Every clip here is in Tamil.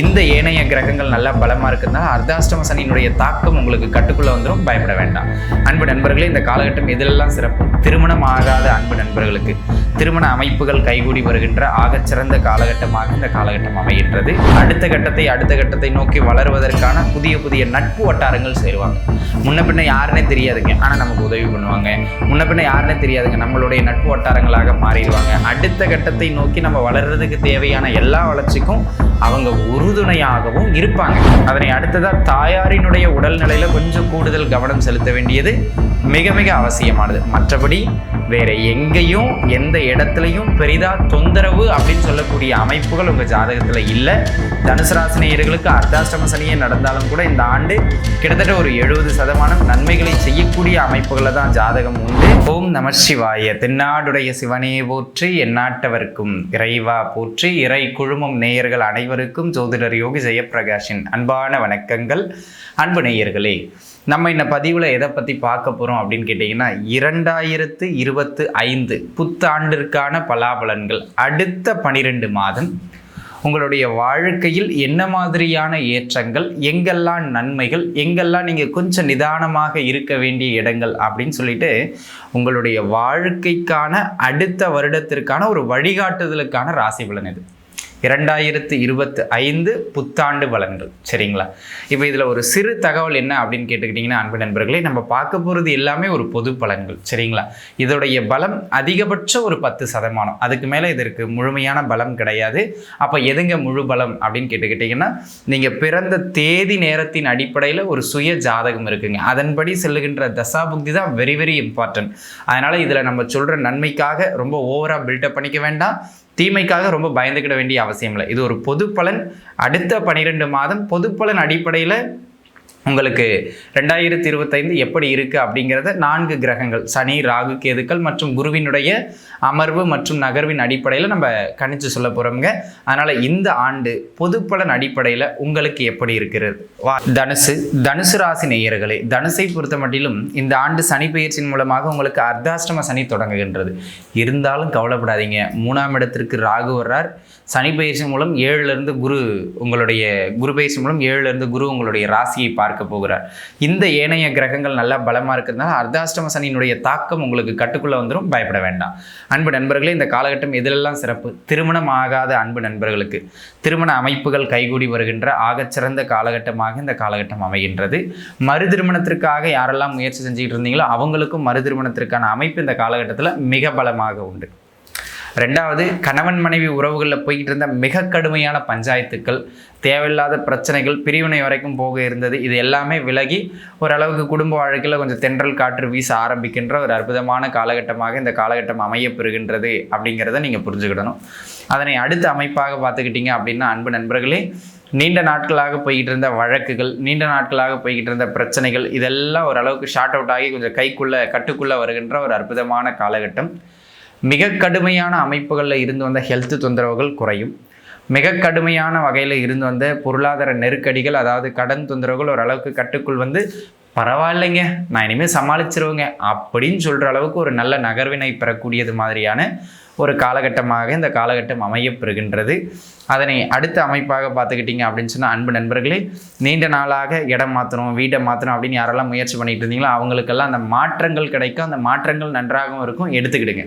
இந்த ஏனைய கிரகங்கள் நல்லா பலமாக இருக்குதுனால அர்த்தாஷ்டம சனியினுடைய தாக்கம் உங்களுக்கு கட்டுக்குள்ளே வந்துடும் பயப்பட வேண்டாம். அன்பு நண்பர்களே இந்த காலகட்டம் எதிலெல்லாம் சிறப்பு? திருமணம் ஆகாத அன்பு நண்பர்களுக்கு. திருமண அமைப்புகள் கைகூடி வருகின்ற ஆகச்சிறந்த காலகட்டமாக இந்த காலகட்டம் அமைகின்றது. அடுத்த கட்டத்தை அடுத்த கட்டத்தை நோக்கி வளருவதற்கான புதிய புதிய நட்பு வட்டாரங்கள் சேருவாங்க. முன்ன பின்ன யாருன்னே தெரியாதுங்க. ஆனால் நமக்கு உதவி பண்ணுவாங்க. முன்ன பின்ன யாருன்னே தெரியாதுங்க. நம்மளுடைய நட்பு வட்டாரங்களாக மாறிடுவாங்க. அடுத்த கட்டத்தை நோக்கி நம்ம வளர்றதுக்கு தேவையான எல்லா வளர்ச்சிக்கும் அவங்க ஒரு உறுதுணையாகவும் இருப்பாங்க. அதனை அடுத்ததாக தாயாரினுடைய உடல்நிலையில் கொஞ்சம் கூடுதல் கவனம் செலுத்த வேண்டியது மிக மிக அவசியமானது. மற்றபடி வேற எங்கேயும் எந்த இடத்துலையும் பெரிதா தொந்தரவு அப்படின்னு சொல்லக்கூடிய அமைப்புகள் உங்கள் ஜாதகத்தில் இல்லை. தனுசு ராசினியர்களுக்கு அர்த்தாஷ்டம சனியே நடந்தாலும் கூட இந்த ஆண்டு கிட்டத்தட்ட ஒரு எழுபது சதமானம் நன்மைகளை செய்யக்கூடிய அமைப்புகளை தான் ஜாதகம் உண்டு. ஓம் நம சிவாய. தென்னாடுடைய சிவனே போற்றி எந்நாட்டவர்க்கும் இறைவா போற்றி இறை குழுமம் நேயர்கள் அனைவருக்கும் சகோதரர் யோகி ஜெயப்பிரகாஷின் அன்பான வணக்கங்கள். அன்பு நேயர்களே நம்ம இந்த பதிவில் எதை பற்றி பார்க்க போகிறோம் அப்படின்னு கேட்டிங்கன்னா இரண்டாயிரத்து இருபத்து ஐந்து புத்தாண்டிற்கான பலாபலன்கள். அடுத்த பனிரெண்டு மாதம் உங்களுடைய வாழ்க்கையில் என்ன மாதிரியான ஏற்றங்கள் எங்கெல்லாம் நன்மைகள் எங்கெல்லாம் நீங்கள் கொஞ்சம் நிதானமாக இருக்க வேண்டிய இடங்கள் அப்படின்னு சொல்லிட்டு உங்களுடைய வாழ்க்கைக்கான அடுத்த வருடத்திற்கான ஒரு வழிகாட்டுதலுக்கான ராசி பலன் இது. இரண்டாயிரத்து இருபத்து ஐந்து புத்தாண்டு பலன்கள் சரிங்களா? இப்போ இதில் ஒரு சிறு தகவல் என்ன அப்படின்னு கேட்டுக்கிட்டிங்கன்னா அன்பு நண்பர்களே நம்ம பார்க்க போகிறது எல்லாமே ஒரு பொது பலன்கள். சரிங்களா? இதோடைய பலம் அதிகபட்சம் ஒரு பத்து சதமானம். அதுக்கு மேலே இதற்கு முழுமையான பலம் கிடையாது. அப்போ எதுங்க முழு பலம் அப்படின்னு கேட்டுக்கிட்டிங்கன்னா நீங்கள் பிறந்த தேதி நேரத்தின் அடிப்படையில் ஒரு சுய ஜாதகம் இருக்குங்க. அதன்படி செல்லுகின்ற தசாபுக்தி தான் வெரி வெரி இம்பார்ட்டன்ட் அதனால் இதில் நம்ம சொல்கிற நன்மைக்காக ரொம்ப ஓவராக பில்டப் பண்ணிக்க வேண்டாம். தீமைக்காக ரொம்ப பயந்துக்கிட வேண்டிய அவசியம் இல்லை. இது ஒரு பொது பலன் அடுத்த பனிரெண்டு மாதம் பொது பலன் அடிப்படையில் உங்களுக்கு ரெண்டாயிரத்தி இருபத்தைந்து எப்படி இருக்குது அப்படிங்கிறத நான்கு கிரகங்கள் சனி ராகு கேதுக்கள் மற்றும் குருவினுடைய அமர்வு மற்றும் நகர்வின் அடிப்படையில் நம்ம கணிச்சு சொல்ல போகிறோம்ங்க அதனால் இந்த ஆண்டு பொதுப்பலன் அடிப்படையில் உங்களுக்கு எப்படி இருக்கிறது? வா தனுசு தனுசு ராசி நேயர்களே தனுசை பொறுத்த மட்டிலும் இந்த ஆண்டு சனி பயிற்சியின் மூலமாக உங்களுக்கு அர்த்தாஷ்டம சனி தொடங்குகின்றது. இருந்தாலும் கவலைப்படாதீங்க. மூணாம் இடத்திற்கு ராகு வர்றார். சனி பயிற்சி மூலம் ஏழுலேருந்து குரு உங்களுடைய குரு பயிற்சி மூலம் ஏழுலேருந்து குரு உங்களுடைய ராசியை பார்க்க போகிறார். இந்த ஏனைய கிரகங்கள் நல்லா பலமாக இருக்கிறதுனால அர்த்தாஷ்டம சனியினுடைய தாக்கம் உங்களுக்கு கட்டுக்குள்ளே வந்துடும் பயப்பட வேண்டாம். அன்பு நண்பர்களே இந்த காலகட்டம் எதிலெல்லாம் சிறப்பு? திருமணம் ஆகாத அன்பு நண்பர்களுக்கு. திருமண அமைப்புகள் கைகூடி வருகின்ற ஆகச்சிறந்த காலகட்டமாக இந்த காலகட்டம் அமைகின்றது. மறு திருமணத்திற்காக யாரெல்லாம் முயற்சி செஞ்சுக்கிட்டு இருந்தீங்களோ அவங்களுக்கும் மறு திருமணத்திற்கான அமைப்பு இந்த காலகட்டத்தில் மிக பலமாக உண்டு. ரெண்டாவது கணவன் மனைவி உறவுகளில் போய்கிட்டு இருந்த மிக கடுமையான பஞ்சாயத்துக்கள் தேவையில்லாத பிரச்சனைகள் பிரிவினை வரைக்கும் போக இருந்தது. இது எல்லாமே விலகி ஓரளவுக்கு குடும்ப வாழ்க்கையில் கொஞ்சம் தென்றல் காற்று வீச ஆரம்பிக்கின்ற ஒரு அற்புதமான காலகட்டமாக இந்த காலகட்டம் அமையப்பெறுகின்றது அப்படிங்கிறத நீங்கள் புரிஞ்சுக்கிடணும். அதனை அடுத்த அமைப்பாக பார்த்துக்கிட்டீங்க அப்படின்னா அன்பு நண்பர்களே நீண்ட நாட்களாக போய்கிட்டு இருந்த வழக்குகள் நீண்ட நாட்களாக போய்கிட்டு இருந்த பிரச்சனைகள் இதெல்லாம் ஓரளவுக்கு ஷார்ட் அவுட் ஆகி கொஞ்சம் கைக்குள்ளே கட்டுக்குள்ளே வருகின்ற ஒரு அற்புதமான காலகட்டம். மிக கடுமையான அமைப்புகளில் இருந்து வந்த ஹெல்த் தொந்தரவுகள் குறையும். மிக கடுமையான வகையில் இருந்து வந்த பொருளாதார நெருக்கடிகள் அதாவது கடன் தொந்தரவுகள் ஓரளவுக்கு கட்டுக்குள் வந்து பரவாயில்லைங்க நான் இனிமேல் சமாளிச்சிருவேங்க அப்படின்னு சொல்கிற அளவுக்கு ஒரு நல்ல நகர்வினை பெறக்கூடியது மாதிரியான ஒரு காலகட்டமாக இந்த காலகட்டம் அமையப்பெறுகின்றது அதனை அடுத்த அமைப்பாக பார்த்துக்கிட்டிங்க அப்படின்னு சொன்னால் அன்பு நண்பர்களே நீண்ட நாளாக இடம் மாற்றணும் வீட்டை மாற்றணும் அப்படின்னு யாரெல்லாம் முயற்சி பண்ணிட்டு இருந்தீங்களோ அவங்களுக்கெல்லாம் அந்த மாற்றங்கள் கிடைக்கும் அந்த மாற்றங்கள் நன்றாகவும் இருக்கும் எடுத்துக்கிடுங்க.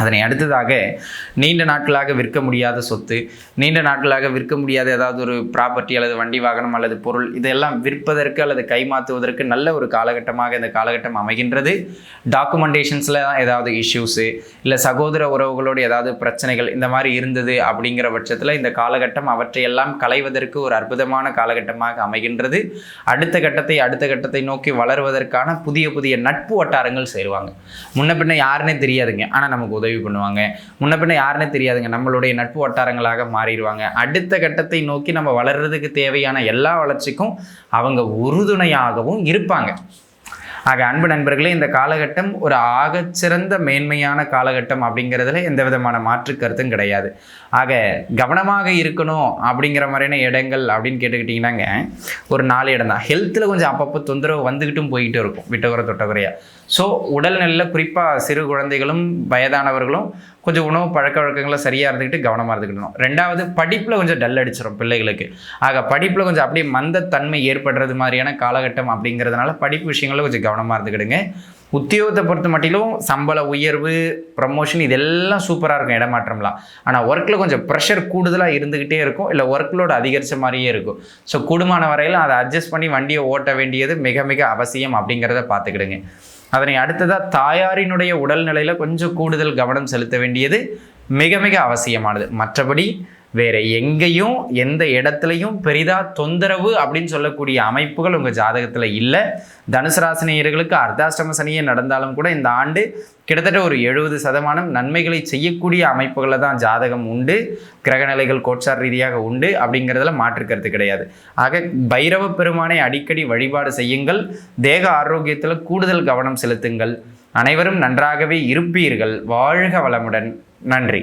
அதனை அடுத்ததாக நீண்ட நாட்களாக விற்க முடியாத சொத்து நீண்ட நாட்களாக விற்க முடியாத ஏதாவது ஒரு ப்ராப்பர்ட்டி அல்லது வண்டி வாகனம் அல்லது பொருள் இதெல்லாம் விற்பதற்கு அல்லது கைமாற்றுவதற்கு நல்ல ஒரு காலகட்டமாக இந்த காலகட்டம் அமைகின்றது. டாக்குமெண்டேஷன்ஸில் ஏதாவது இஷ்யூஸு இல்லை சகோதர உறவுகளோடு ஏதாவது பிரச்சனைகள் இந்த மாதிரி இருந்தது அப்படிங்கிற பட்சத்தில் இந்த காலகட்டம் அவற்றையெல்லாம் களைவதற்கு ஒரு அற்புதமான காலகட்டமாக அமைகின்றது. அடுத்த கட்டத்தை அடுத்த கட்டத்தை நோக்கி வளருவதற்கான புதிய புதிய நட்பு வட்டாரங்கள் சேருவாங்க. முன்ன பின்ன யாருன்னே தெரியாதுங்க. ஆனால் நமக்கு உதவி பண்ணுவாங்க. முன்ன பின்ன யாருன்னே தெரியாதுங்க. நம்மளுடைய நட்பு வட்டாரங்களாக மாறிடுவாங்க. அடுத்த கட்டத்தை நோக்கி நம்ம வளர்றதுக்கு தேவையான எல்லா வளர்ச்சிக்கும் அவங்க உறுதுணையாகவும் இருப்பாங்க. ஆக அன்பு நண்பர்களே இந்த காலகட்டம் ஒரு ஆகச்சிறந்த மேன்மையான காலகட்டம் அப்படிங்கிறதுல எந்த விதமான மாற்று கருத்தும் கிடையாது. ஆக கவனமாக இருக்கணும் அப்படிங்கிற மாதிரியான இடங்கள் அப்படின்னு கேட்டுக்கிட்டிங்கன்னாங்க. ஒரு நாலு இடம் தான். ஹெல்த்தில் கொஞ்சம் அப்பப்போ தொந்தரவு வந்துக்கிட்டும் போய்கிட்டு இருக்கும் விட்டகுறை தொட்டகுறையாக ஸோ உடல்நிலையில் குறிப்பாக சிறு குழந்தைகளும் வயதானவர்களும் கொஞ்சம் உணவு பழக்க வழக்கங்களை சரியாக இருந்துக்கிட்டு கவனமாக இருந்துக்கணும் ரெண்டாவது படிப்பில் கொஞ்சம் டல் அடிச்சிடும் பிள்ளைகளுக்கு. ஆக படிப்பில் கொஞ்சம் அப்படியே மந்தத்தன்மை ஏற்படுறது மாதிரியான காலகட்டம் அப்படிங்கிறதுனால படிப்பு விஷயங்களில் கொஞ்சம் கவனமாக இருந்துக்கிடுங்க. உத்தியோகத்தை பொறுத்த மட்டிலும் சம்பள உயர்வு ப்ரமோஷன் இதெல்லாம் சூப்பராக இருக்கும் இடமாற்றம்லாம். ஆனால் ஒர்க்கில் கொஞ்சம் ப்ரெஷர் கூடுதலாக இருந்துக்கிட்டே இருக்கும் இல்லை ஒர்க்லோடு அதிகரித்த மாதிரியே இருக்கும். ஸோ கூடுமான வரையில் அதை அட்ஜஸ்ட் பண்ணி வண்டியை ஓட்ட வேண்டியது மிக மிக அவசியம் அப்படிங்கிறத பார்த்துக்கிடுங்க. அதனை அடுத்ததாக தாயாரினுடைய உடல்நிலையில் கொஞ்சம் கூடுதல் கவனம் செலுத்த வேண்டியது மிக மிக அவசியமானது. மற்றபடி வேற எங்கேயும் எந்த இடத்துலையும் பெரிதாக தொந்தரவு அப்படின்னு சொல்லக்கூடிய அமைப்புகள் உங்கள் ஜாதகத்தில் இல்லை. தனுசு ராசினியர்களுக்கு அர்த்தாஷ்டம சனியே நடந்தாலும் கூட இந்த ஆண்டு கிட்டத்தட்ட ஒரு எழுபது சதமானம் நன்மைகளை செய்யக்கூடிய அமைப்புகளில் தான் ஜாதகம் உண்டு. கிரகநிலைகள் கோட்சார் ரீதியாக உண்டு அப்படிங்கிறதுல மாற்று கருத்து கிடையாது. ஆக பைரவ பெருமானை அடிக்கடி வழிபாடு செய்யுங்கள். தேக ஆரோக்கியத்தில் கூடுதல் கவனம் செலுத்துங்கள். அனைவரும் நன்றாகவே இருப்பீர்கள். வாழ்க வளமுடன். நன்றி.